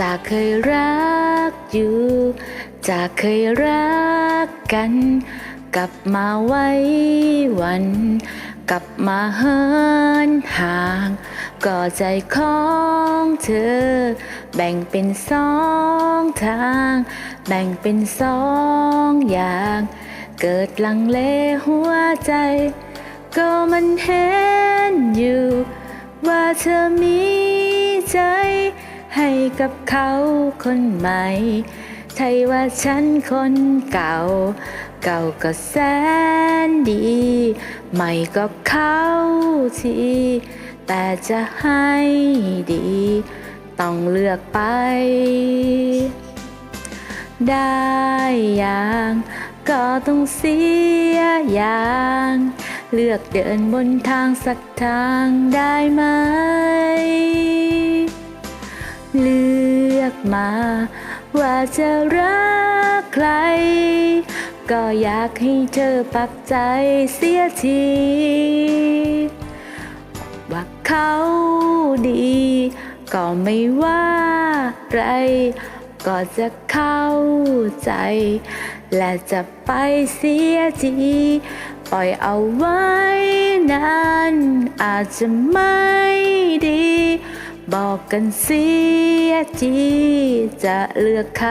จากเคยรักอยู่ จากเคยรักกัน กลับมาไว้วัน กลับมาเหินห่างก็ใจของเธอ แบ่งเป็นสองทาง แบ่งเป็นสองอย่าง เกิดลังเลหัวใจ ก็มันเห็นอยู่ ว่าเธอมีใจ ให้กับเขาคนใหม่ ใช่ว่าฉันคนเก่า เก่าก็แสนดี ใหม่ก็เขาที แต่จะให้ดี ต้องเลือกไป ได้อย่างก็ต้องเสียอย่าง เลือกเดินบนทางสักทางได้ไหม เลือกมา ว่าจะรักใคร ก็อยากให้เธอปักใจเสียที ว่าเขาดี ก็ไม่ว่าไร ก็จะเข้าใจ และจะไปเสียที ปล่อยเอาไว้นาน อาจจะไม่ดี บอกกันเสียจีจะเลือกใคร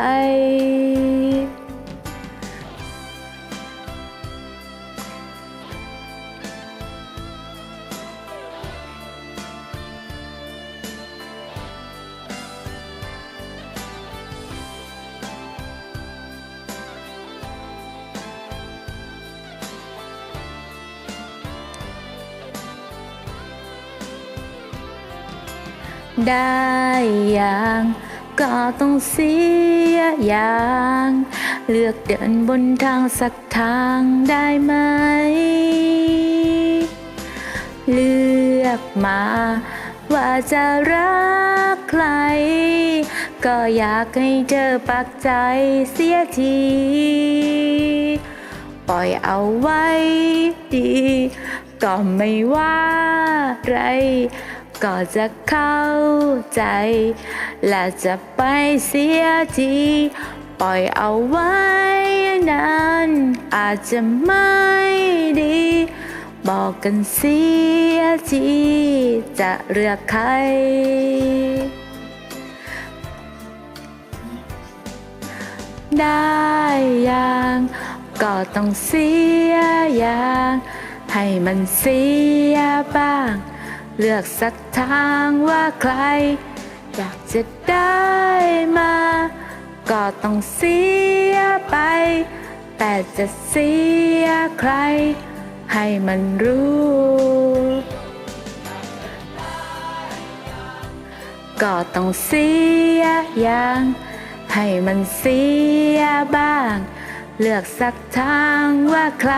ได้อย่างก็ต้องเสียอย่าง เลือกเดินบนทางสักทางได้ไหม เลือกมาว่าจะรักใคร ก็อยากให้เธอปักใจเสียที ปล่อยเอาไว้ดี ก็ไม่ว่าไร ก็จะเข้าใจ และจะไปเสียทีปล่อยเอาไว้นานอาจจะไม่ดี บอกกันเสียทีจะเลือกใคร ได้อย่างก็ต้องเสียอย่างให้มันเสียบ้าง เลือกสักทางว่าใคร อยากจะได้มา ก็ต้องเสียไป แต่จะเสียใคร ให้มันรู้ ก็ต้องเสียอย่าง ให้มันเสียบ้าง เลือกสักทางว่าใคร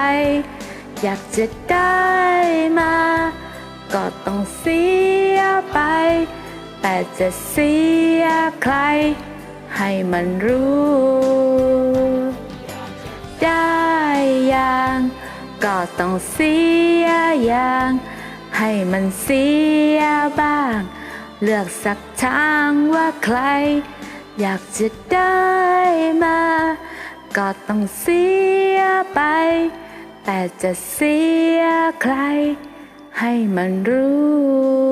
อยากจะได้มา ก็ต้องเสียไป แต่จะเสียใคร ให้มันรู้ ได้อย่างก็ต้องเสียอย่าง ให้มันเสียบ้าง เลือกสักทางว่าใคร อยากจะได้มา ก็ต้องเสียไป แต่จะเสียใคร ให้มันรู้